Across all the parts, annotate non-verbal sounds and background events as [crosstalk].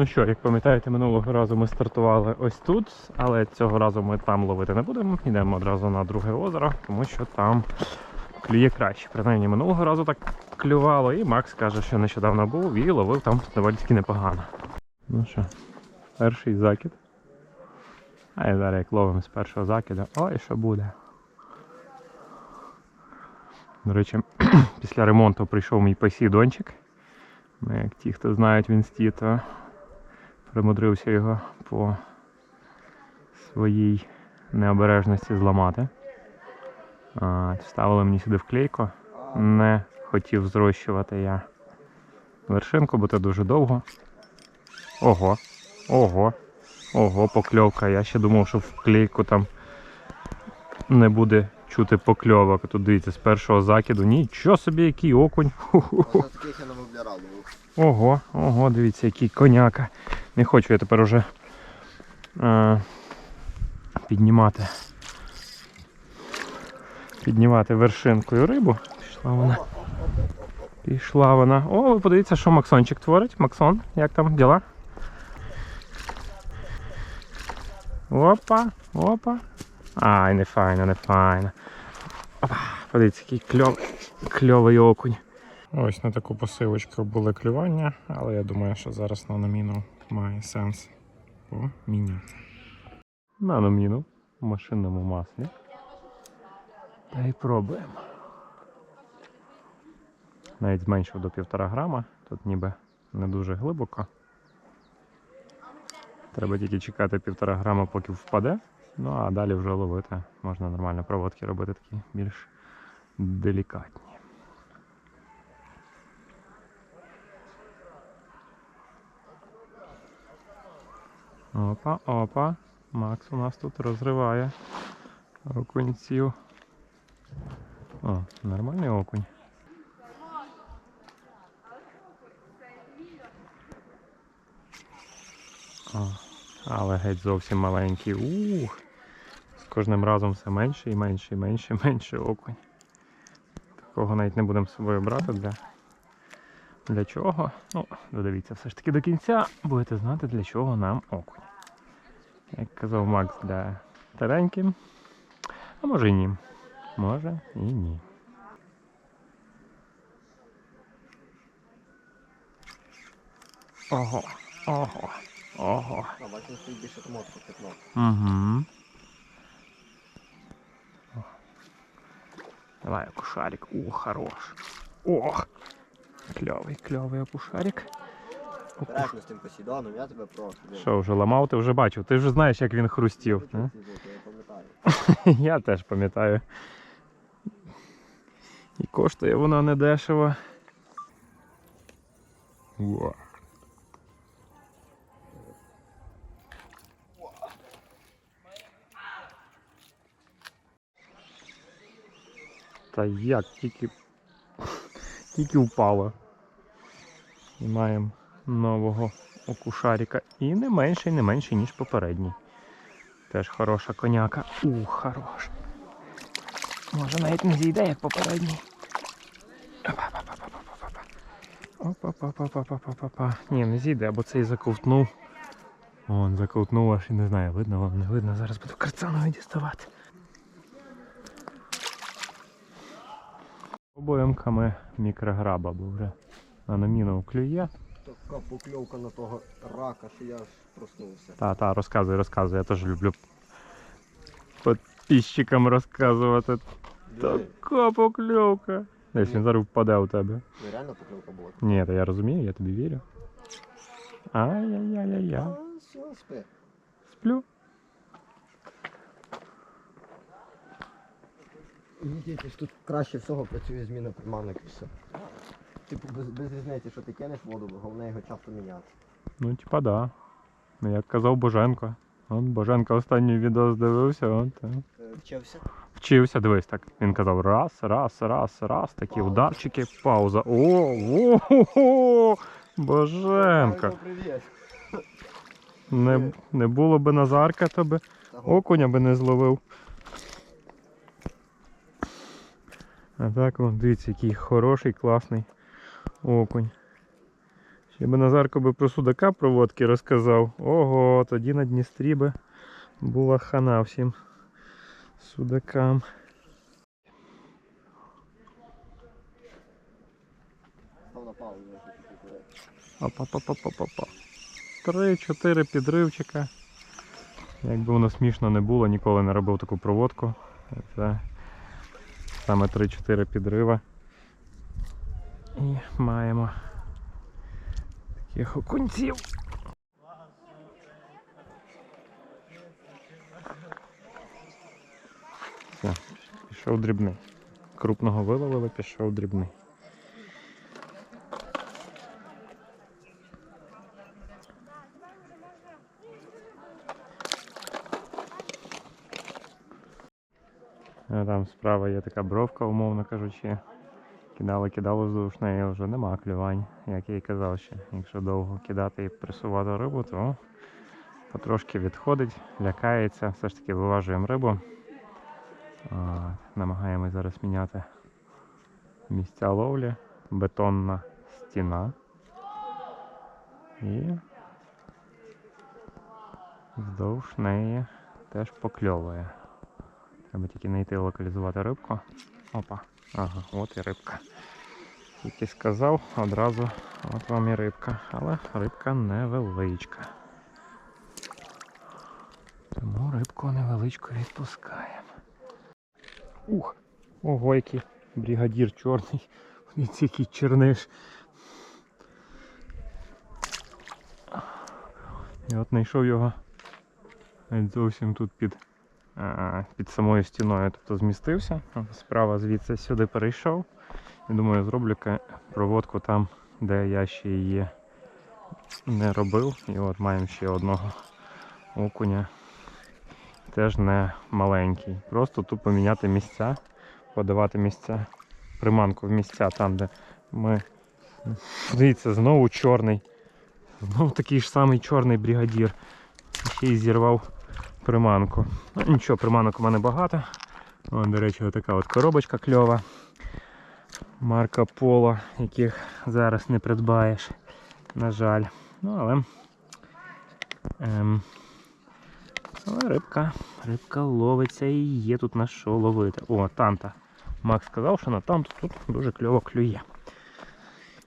Ну що, як пам'ятаєте, минулого разу ми стартували ось тут, але цього разу ми там ловити не будемо. Йдемо одразу на друге озеро, тому що там клює краще. Принаймні минулого разу так клювало, і Макс каже, що нещодавно був і ловив там доволі непогано. Ну що, перший закид. А і зараз як ловимо з першого закиду. Ой, що буде. До речі, [clears throat] після ремонту прийшов мій посідончик. Ну, як ті, хто знають в інсті, то примудрився його по своїй необережності зламати. Вставили мені сюди вклейку. Не хотів зрощувати я вершинку, бо це дуже довго. Ого, ого, ого, покльовка. Я ще думав, що вклейку там не буде чути покльовок. Тут дивіться, з першого закиду. Нічого собі, який окунь. Ого, ого, дивіться, який коняка. Не хочу я тепер уже е, піднімати. Піднімати вершинкою рибу. Пішла вона. Пішла вона. О, ви подивіться, що Максончик творить. Максон, як там діла? Опа, опа. Ай, не файно, не файно. Опа, подивіться, який кльов, кльовий окунь. Ось на таку посилочку були клювання, але я думаю, що зараз наноміну має сенс поміняти. Наноміну в машинному маслі. Та й пробуємо. Навіть зменшив до 1,5 грама, тут ніби не дуже глибоко. Треба тільки чекати 1,5 грама, поки впаде. Ну а далі вже ловити. Можна нормально проводки робити такі більш делікатні. Опа, опа. Макс у нас тут розриває окунців. О, нормальний окунь. О, але геть зовсім маленький. Ух. З кожним разом все менше і менше і менше і менше окунь. Такого навіть не будемо з собою брати для. Для чого? Ну, додивіться все ж таки до кінця, будете знати, для чого нам окунь. Як казав Макс, для стареньким. А може і ні. Може і ні. Ого, ого, ого. Бачимо, стоїть більше мотку пятно. Угу. Давай окушарик. О, хорош. Ох. Кльовий, кльовий окушарик. Окуш... З тим посідоном, я тебе прошу. Що, вже ламав, ти вже бачив. Ти вже знаєш, як він хрустів. Я не? [laughs] Я теж пам'ятаю. І коштує воно недешево. Во. Та як тільки, тільки впало. І маємо нового окушарика. І не менший, не менший, ніж попередній. Теж хороша коняка. Ух, хорош. Може навіть не зійде, як попередній. Опа-па-па-па-па-па-па. Ні, не зійде, бо цей заковтнув. Вон, заковтнув аж і не знаю, видно вам, не видно. Зараз буду карцановий діставати. Обоємками мікрограба, бо вже на номіну клює. Така покльовка на того рака, що я аж проснувся. Та, та, розказуй, розказуй. Я теж люблю підписчикам розказувати. Диви, Така покльовка. Десь він зараз впаде у тебе. ну, реально покльовка була. Ні, та я розумію, я тобі вірю. Ай-яй-яй-яй. А, все, спи. Сплю. Дивіться, тут краще всього працює зміна приманок і все. Типу без, без різниці, що ти кинеш воду, головне його часто міняти. Ну, типа, да. Ну, як казав Боженко. Он Боженко останній відео здивився, он та. Е, Вчився? Вчився, дивись так. Він казав раз, раз, раз, раз, такі Пауза. ударчики, пауза. О, о, о, Боженко. Ой, ну. Не, не було би Назарка, то би окуня би не зловив. А так, вон, дивіться, який хороший, класний окунь. Якби Назарко би про судака проводки розказав, ого, тоді на Дністрі би була хана всім судакам. Став на паузу, я хочу покурити. Опа-па-па-па-па. Три-чотири підривчика. Якби воно смішно не було, ніколи не робив таку проводку. Це саме 3-4 підрива. І маємо таких окунців. Все, пішов дрібний. Крупного виловили, пішов дрібний. А Там справа є така бровка, умовно кажучи. Кидали, кидали вздовж неї, вже нема клювань, як я і казав ще. Якщо довго кидати і пресувати рибу, то потрошки відходить, лякається. Все ж таки виважуємо рибу. Намагаємось зараз міняти місця ловлі. Бетонна стіна. І вздовж неї теж покльовує. Треба тільки знайти локалізувати рибку. Опа. Ага, от і рибка. Тільки сказав, одразу от вам і рибка. Але рибка невеличка. Тому рибку невеличку відпускаємо. Ух! Ого, який бригадір чорний. Дивіться, який черниш. І от знайшов його зовсім тут під під самою стіною, тобто змістився. Справа звідси сюди перейшов. І думаю, зроблю проводку там, де я ще її не робив. І от маємо ще одного окуня. Теж не маленький. Просто тут поміняти місця, подавати місця, приманку в місця там, де ми. Дивіться, знову чорний. Знову такий ж самий чорний бригадір. Ще й зірвав приманку. Ну нічого, приманок у мене багато. О, до речі, отака от коробочка кльова. Марка Поло, яких зараз не придбаєш. На жаль. Ну, але. Ем, але рибка, рибка ловиться і є тут на що ловити. О, танта. Макс сказав, що на танту тут дуже кльово клює.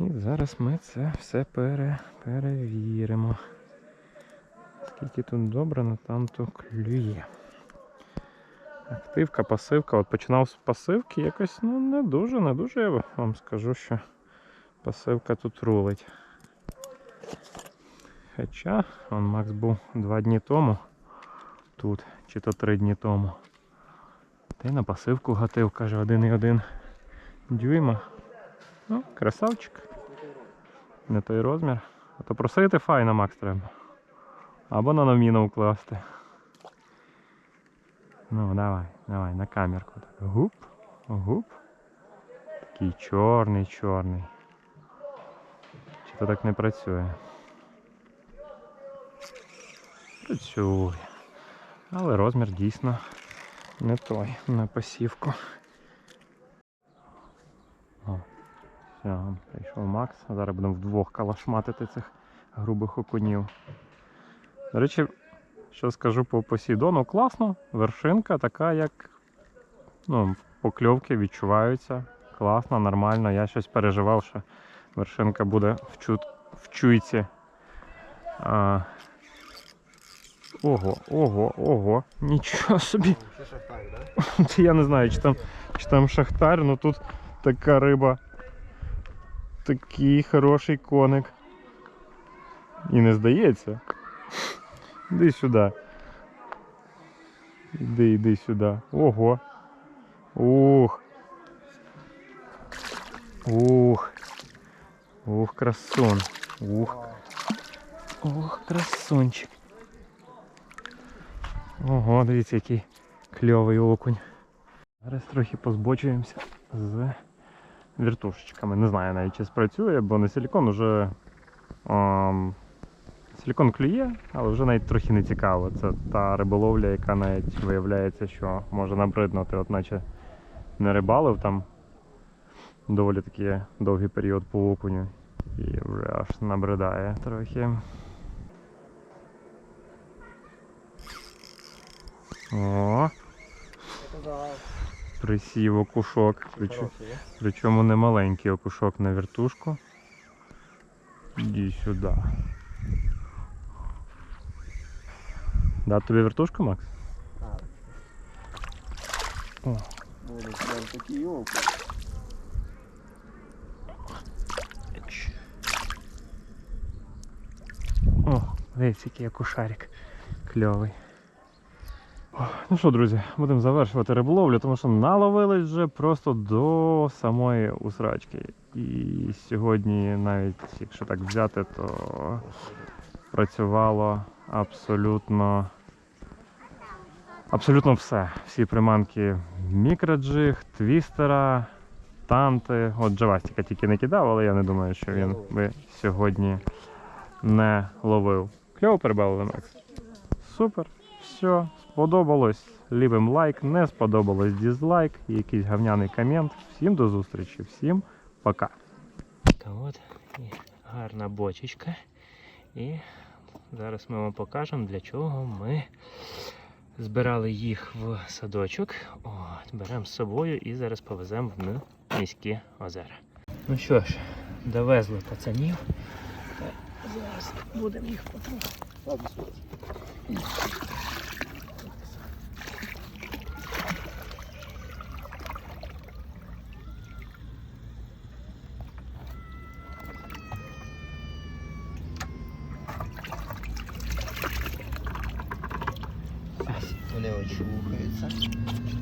І зараз ми це все пере, перевіримо. Скільки тут добре на танту клює. Активка, пасивка. От починав з пасивки, якось ну, не дуже, не дуже я вам скажу, що пасивка тут рулить. Хоча он Макс був два дні тому тут, чи то три дні тому. Та й на пасивку гатив, каже, 1,1 дюйма. Ну, красавчик. Не той розмір. А то просити файно, Макс, треба. Або на номіну вкласти. Ну, давай, давай, на камерку. Так. Гуп, гуп. Такий чорний, чорний. Чи то так не працює? Працює. Але розмір дійсно не той на посівку. О, все, прийшов Макс. Зараз будемо вдвох калашматити цих грубих окунів. До речі, що скажу по Посейдону, класно. Вершинка така, як ну, покльовки відчуваються. Класно, нормально. Я щось переживав, що вершинка буде в, чу... в чуйці. А... Ого, ого, ого, нічого собі. Шахтар? Це я не знаю, чи там, чи там шахтар, але тут така риба. Такий хороший коник. І не здається. Іди сюди. Іди, іди сюди. Ого. Ух. Ух. Ух, красун. Ух. Ох, красунчик. Ого, дивіться, який кльовий окунь. Зараз трохи позбочуємося з віртушечками. Не знаю навіть чи спрацює, бо на силікон вже ем, силікон клює, але вже навіть трохи не цікаво. Це та риболовля, яка навіть виявляється, що може набриднути, от наче не рибалив там доволі такий довгий період по окуню. І вже аж набридає трохи. О, присів окушок. Причому не маленький окушок на вертушку. Іди сюди. Да тобі вертушку, Макс? А, О. Прям такі йолки. О, дивіться, який окушарик. Кльовий. О, Ну що, друзі, будемо завершувати риболовлю, тому що наловились вже просто до самої усрачки. І сьогодні, навіть якщо так взяти, то працювало абсолютно. Абсолютно все. Всі приманки мікроджиг, твістера, танти. От Джавастіка тільки не кидав, але я не думаю, що він би сьогодні не ловив. Кльово перебавили, Макс. Супер. Все, сподобалось. Лівим лайк, не сподобалось дізлайк, якийсь гавняний комент. Всім до зустрічі, всім пока. Та от гарна бочечка. І зараз ми вам покажемо, для чого ми збирали їх в садочок. От, беремо з собою і зараз повеземо в міські озера. Ну що ж, довезли пацанів. Зараз будемо їх потроху. 就会在。